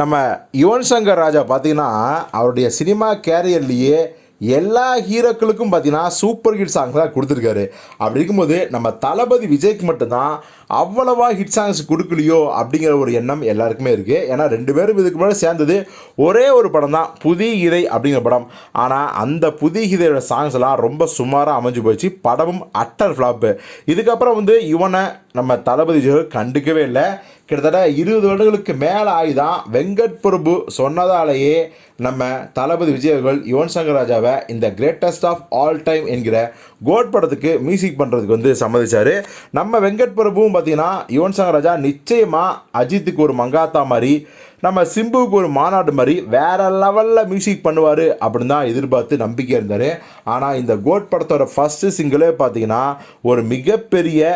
நம்ம யுவன் சங்கர் ராஜா பார்த்தீங்கன்னா அவருடைய சினிமா கேரியர்லேயே எல்லா ஹீரோக்களுக்கும் பார்த்தீங்கன்னா சூப்பர் ஹிட் சாங்ஸ் தான் கொடுத்துருக்காரு. அப்படி இருக்கும்போது நம்ம தளபதி விஜய்க்கு மட்டும்தான் அவ்வளவா ஹிட் சாங்ஸ் கொடுக்கலையோ அப்படிங்கிற ஒரு எண்ணம் எல்லாருக்குமே இருக்குது ஏன்னா ரெண்டு பேரும் இதுக்கு முன்னாடி சேர்ந்தது ஒரே ஒரு படம் தான் புதிய இதை அப்படிங்கிற படம். ஆனால் அந்த புதிய இதையோட சாங்ஸ் எல்லாம் ரொம்ப சுமாராக அமைஞ்சு போச்சு. படமும் அட்டர் ஃப்ளாப்பு இதுக்கப்புறம் வந்து இவனை நம்ம தளபதி விஜய் கண்டுக்கவே இல்லை. கிட்டத்தட்ட இருபது வருடங்களுக்கு மேலே ஆகிதான் வெங்கட் பிரபு சொன்னதாலேயே நம்ம தளபதி விஜய் அவர்கள் யுவன் சங்கர் ராஜாவை இந்த கிரேட்டஸ்ட் ஆஃப் ஆல் டைம் என்கிற கோட் படத்துக்கு மியூசிக் பண்ணுறதுக்கு வந்து சம்மதிச்சார். நம்ம வெங்கட் பிரபுவும் பார்த்திங்கன்னா யுவன் சங்கர் ராஜா நிச்சயமாக அஜித்துக்கு ஒரு மங்காத்தா மாதிரி நம்ம சிம்புவுக்கு ஒரு மாநாடு மாதிரி வேற லெவலில் மியூசிக் பண்ணுவார் அப்படின்னு தான் எதிர்பார்த்து நம்பிக்கை இருந்தார். ஆனால் இந்த கோட் படத்தோட ஃபஸ்ட்டு சிங்கிளே பார்த்தீங்கன்னா ஒரு மிகப்பெரிய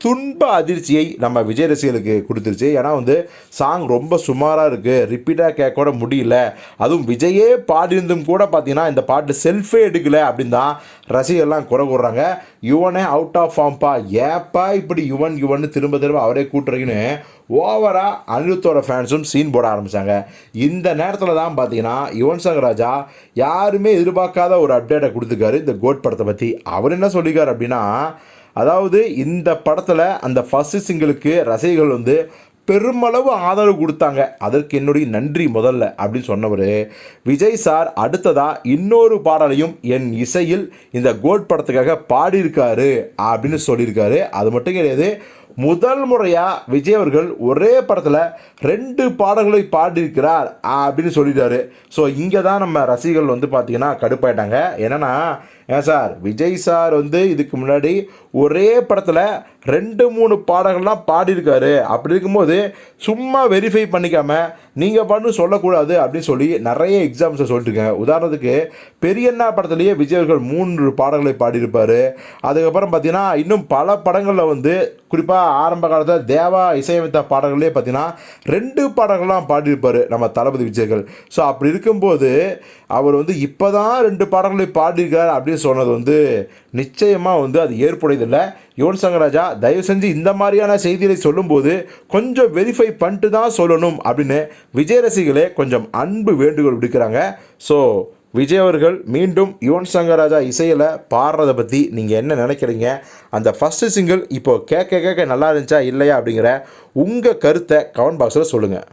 துன்ப அதிர்ச்சியை நம்ம விஜய் ரசிகர்களுக்கு கொடுத்துருச்சு. ஏன்னா வந்து சாங் ரொம்ப சுமாராக இருக்குது ரிப்பீட்டாக கேட்கக்கூட முடியல. அதுவும் விஜயே பாடியிருந்தும் கூட பார்த்தீங்கன்னா இந்த பாட்டு செல்ஃபே எடுக்கலை அப்படின்னு தான் ரசிகர்லாம் குறை கூடுறாங்க யுவனே அவுட் ஆஃப் ஃபார்ம்ப்பா ஏப்பா இப்படி யுவன் யுவன் திரும்ப திரும்ப அவரே கூட்டுறீங்கன்னு ஓவராக அனிருத்தோட ஃபேன்ஸும் சீன் போட ஆரம்பித்தாங்க இந்த நேரத்தில் தான் பார்த்தீங்கன்னா யுவன் சங்கர் ராஜா யாருமே எதிர்பார்க்காத ஒரு அப்டேட்டை கொடுத்துருக்காரு. இந்த கோட் படத்தை பற்றி அவர் என்ன சொல்லியிருக்காரு அப்படின்னா அதாவது இந்த படத்தில் அந்த ஃபஸ்ட்டு சிங்கிளுக்கு ரசிகர்கள் வந்து பெருமளவு ஆதரவு கொடுத்தாங்க. அதற்கு என்னுடைய நன்றி முதல்ல அப்படின்னு சொன்னவர். விஜய் சார் அடுத்ததாக இன்னொரு பாடலையும் என் இசையில் இந்த கோட் படத்துக்காக பாடியிருக்காரு அப்படின்னு சொல்லியிருக்காரு. அது மட்டும் கிடையாது முதல் முறையாக விஜய் அவர்கள் ஒரே படத்தில் ரெண்டு பாடல்களை பாடியிருக்கிறார் அப்படின்னு சொல்லிட்டாரு ஸோ இங்கே தான் நம்ம ரசிகர்கள் வந்து பார்த்திங்கன்னா கடுப்பாயிட்டாங்க. என்னென்னா ஏன் சார் விஜய் சார் வந்து இதுக்கு முன்னாடி ஒரே படத்தில் ரெண்டு மூணு பாடல்கள்லாம் பாடியிருக்காரு. அப்படி இருக்கும்போது சும்மா வெரிஃபை பண்ணிக்காமல் நீங்கள் பண்ணு சொல்லக்கூடாது அப்படின்னு சொல்லி நிறைய எக்ஸாம்ஸை சொல்லிட்டுருக்கேன் உதாரணத்துக்கு பெரியண்ணா படத்துலேயே விஜய் அவர்கள் மூன்று பாடல்களை பாடியிருப்பார். அதுக்கப்புறம் பார்த்தீங்கன்னா இன்னும் பல படங்களில் வந்து குறிப்பாக ஆரம்ப காலத்தில் தேவா இசையமைத்த பாடல்களே பார்த்தீங்கன்னா ரெண்டு பாடல்கள்லாம் பாடியிருப்பார் நம்ம தளபதி விஜய்கள். ஸோ அப்படி இருக்கும்போது அவர் வந்து இப்போ தான் ரெண்டு பாடல்களை பாடியிருக்கார் அப்படின்னு சொன்னது வந்து நிச்சயமாக வந்து அது ஏற்புடையதில்லை. யுவன் சங்கர் ராஜா தயவு செஞ்சு இந்த மாதிரியான செய்திகளை சொல்லும்போது கொஞ்சம் வெரிஃபை பண்ணிட்டு தான் சொல்லணும் அப்படின்னு விஜய் ரசிகளே கொஞ்சம் அன்பு வேண்டுகோள் விடுக்கிறாங்க. ஸோ விஜய் அவர்கள் மீண்டும் யுவன் சங்கர் ராஜா இசையில் பாடுறதை பற்றி நீங்கள் என்ன நினைக்கிறீங்க? அந்த ஃபஸ்ட்டு சிங்கிள் இப்போது கேட்க கேட்க நல்லா இருந்துச்சா இல்லையா அப்படிங்கிற உங்கள் கருத்தை கமெண்ட் பாக்ஸில் சொல்லுங்கள்